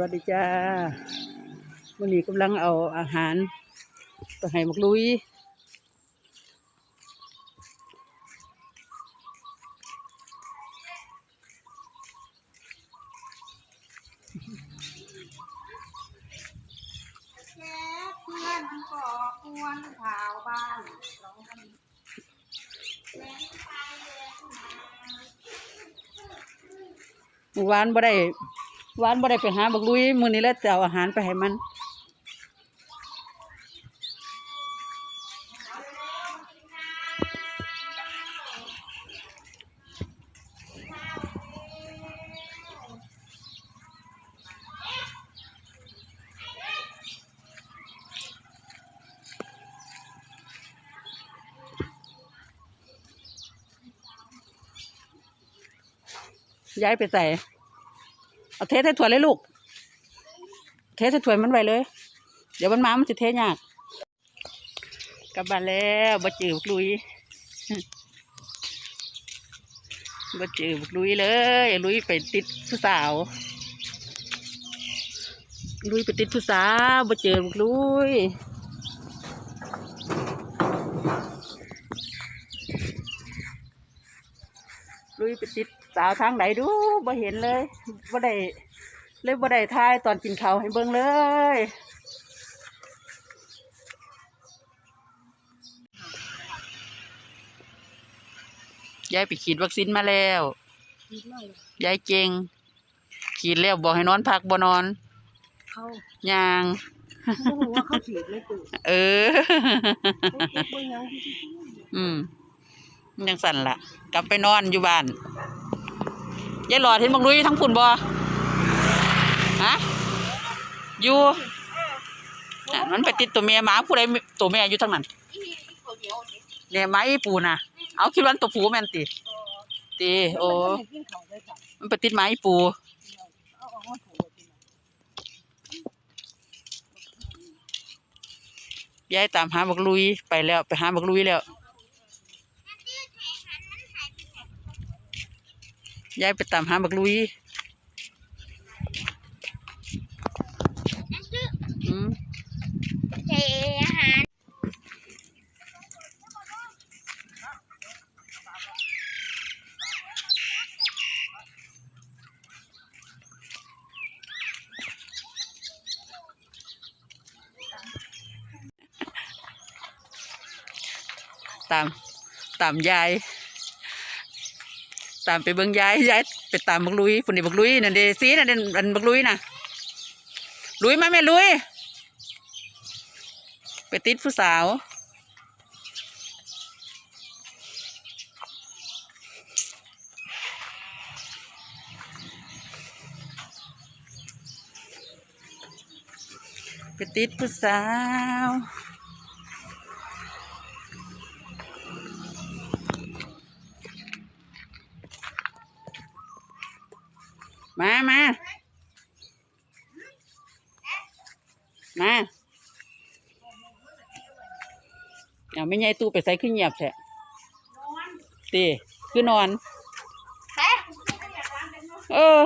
วัสดีจ้าวันนี้กำลังเอาอาหารไปให้มักลุยแค่เพื่อนก่อควนข่าวบ้านร้องกันแรงไปแรงมาเมื่อวานบ่ได้ วานบ่ได้ไปหาบักลุยมื้อนี้แล้วจะเอาอาหารไปให้มันย้ายไปใส่ เอาเทใส่ถ้วเลยลูก เทสใส่ถ้วมันไว้เลย เดี๋ยวมันมามันจะเทยากกลับบ้านแล้วบ่จืบลุยบ่จืบลุยเลยลุยไปติดผู้สาว ลุยไปติดผู้สาวบ่เจอบักลุยลุยไปติด สาวทางไหนดูบ่เห็นเลยบ่ได้เลยบ่ได้ทายตอนกินข้าวให้เบิ่งเลยยายไปฉีดวัคซีนมาแล้วคิดหน่อยยายเก่งฉีดแล้วบอกให้นอนพักบ่นอนเขาย่างเขาบอกว่าเขาฉีดไม่ตื่นเออเขาคิดว่ายังที่ที่อืมมันยังสั่นละกลับไปนอนอยู่บ้าน ยายหลอดเห็นบังลุยทั้งพุ่นบ่ฮะอยู่อะมันไปติดตัวเมียหมาผู้ใดตัวเมียอยู่ทั้งนั้นเนี่ยหมาอีปูน่ะ เอาคิดว่าตัวผูแม่นติติโอ้มันไปติดหมาอีปูยายตามหาบักลุยไปแล้วไปหาบักลุยแล้ว ยายไปตามหาบักลุยอืมเทอาหารตามตามยาย ตามไปเบิ่งยายยายไปตามบักลุยพุ่นนี่บักลุยนั่นเดซีนั่นเดนอันบักลุยน่ะลุยมาแม่ลุย ไปติดผู้สาวไปติดผู้สาว มามามาเอาไม่ใช่ตู้ไปใส่ขึ้นเงียบแท้ตีคือนอน เออ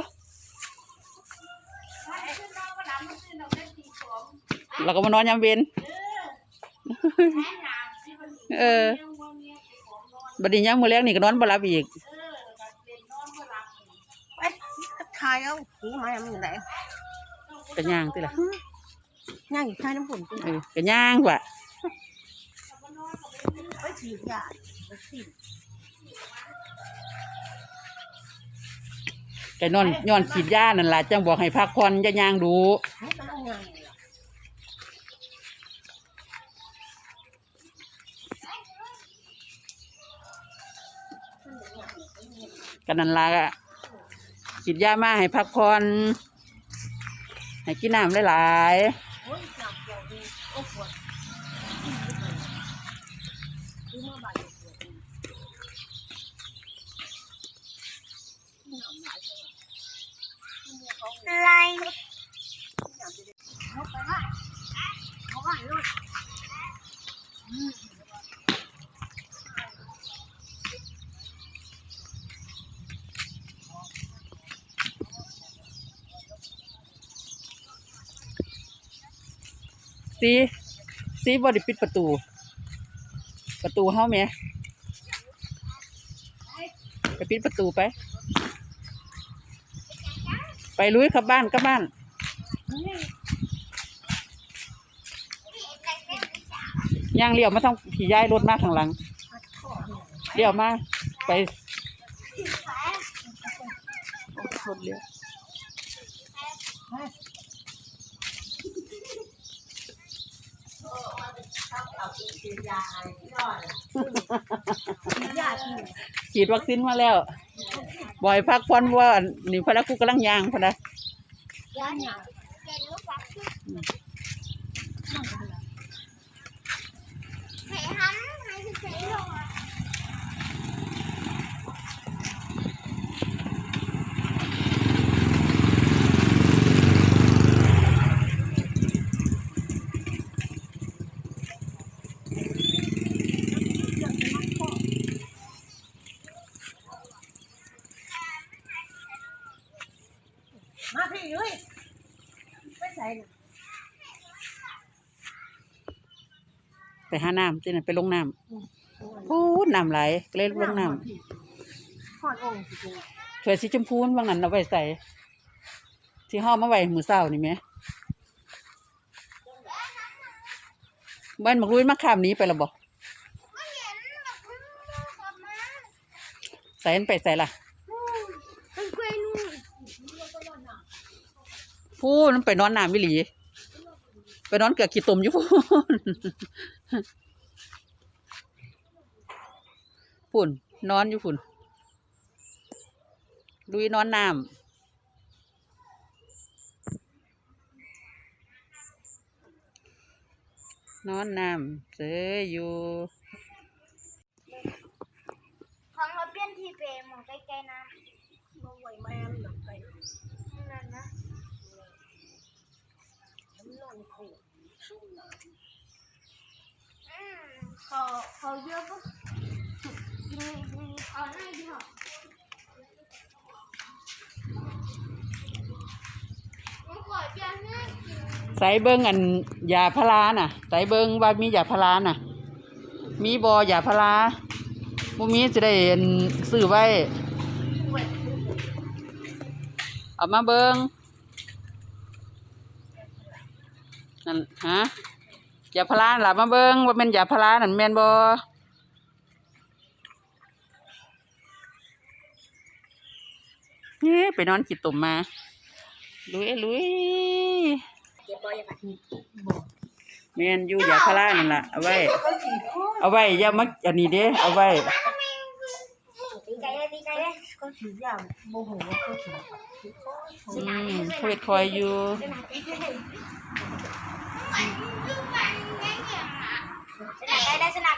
เราก็มานอนยามเวนเออบัดนี้ยังมือแรกนี่ก็นอนบ่หลับอีก ไปทายเอาหูมาอย่างนี้ไหนก็ย่างติล่ะย่างอยู่ทายน้ำฝนเออก็ย่างว่ะไปฉีดยาไปฉีดก็นอนย้อนขีดยานั่นล่ะจังบอกให้พักผ่อนอย่าย่างดูนี่ก็ต้องย่างเลยล่ะกันนั่นล่ะ ขีดยามาให้พักผ่อนให้กินน้ำหลายโอ้ยจับเกี่ยวดีโอ้ปวดดูมาบาดเจ็บปวดดีอะไรเอาไปว่าเอาว่าลูก สีสีบ่ได้ปิดประตู ประตูเฮาแหมไปปิดประตูไป ไปลุยกลับบ้านกลับบ้านย่างเลี้ยวมาต้องผีย้ายรถมาข้างหลังเลี้ยวมาไปโอ้รถเลี้ยว ยากที่ฉีดวัคซีนมาแล้ว บ่อยพักผ่อนว่าอันนี่พะนะกูกำลังยางพนะยากอย่างไหนฮันไหนจะเฉยๆลงอะ ไปใส่น่ะไปหาน้ำที่นั่นไปลงน้ำพูดน้ำไหลก็เลยลงน้หอดองค์สิำถ้วยสีชมพูนบางนั้นเอาไว้ใส่ที่ห่อมาไว้มือเศร้านี่ไหมบ้านมักรุยมาข้ามหนี้ไปและบอกไม่เห็นแบบคุณกลับมาใส่อันไปใส่ละ เป็นกล้วยนู่น พูดมันไปนอนน้ำวิหลี ไปนอนเกือกขี้ตุ่มอยู่พูนพุ่นนอนอยู่พุ่นลุยนอนน้ำนอนน้ำเสยอยู่ของเราเปลี่ยนที่เปรมองใกล้ๆนะมองไหวแม่หลับไปนั่นนะ นอนคู่อืมเขาเขาเยอะปะดีดีเอาหน้าดีกว่าผมขอเปลี่ยนใส่เบิ้งอันยาพาราน่ะใส่เบิ้งว่ามียาพาราน่ะ มีบอยาพาราบ่มีจะได้ซื้อไว้ เอามาเบิ้ง นั่นฮะยาพาราหลับมาเบิ้งว่าเป็นยาพารานั่นแมนบ่นี่ไปนอนกินตุ่มมาลุยลุยเก็บบอยค่ะแมนอยู่ยาพารานั่นล่ะเอาไว้ เอาไว้ย่ามาอันนี้เด้เอาไว้ดีใจเลยดีใจเลยเขาสีอย่างโมโหว่าเขาสีอืมเขาเฮ็ดคอยอยู่ สนา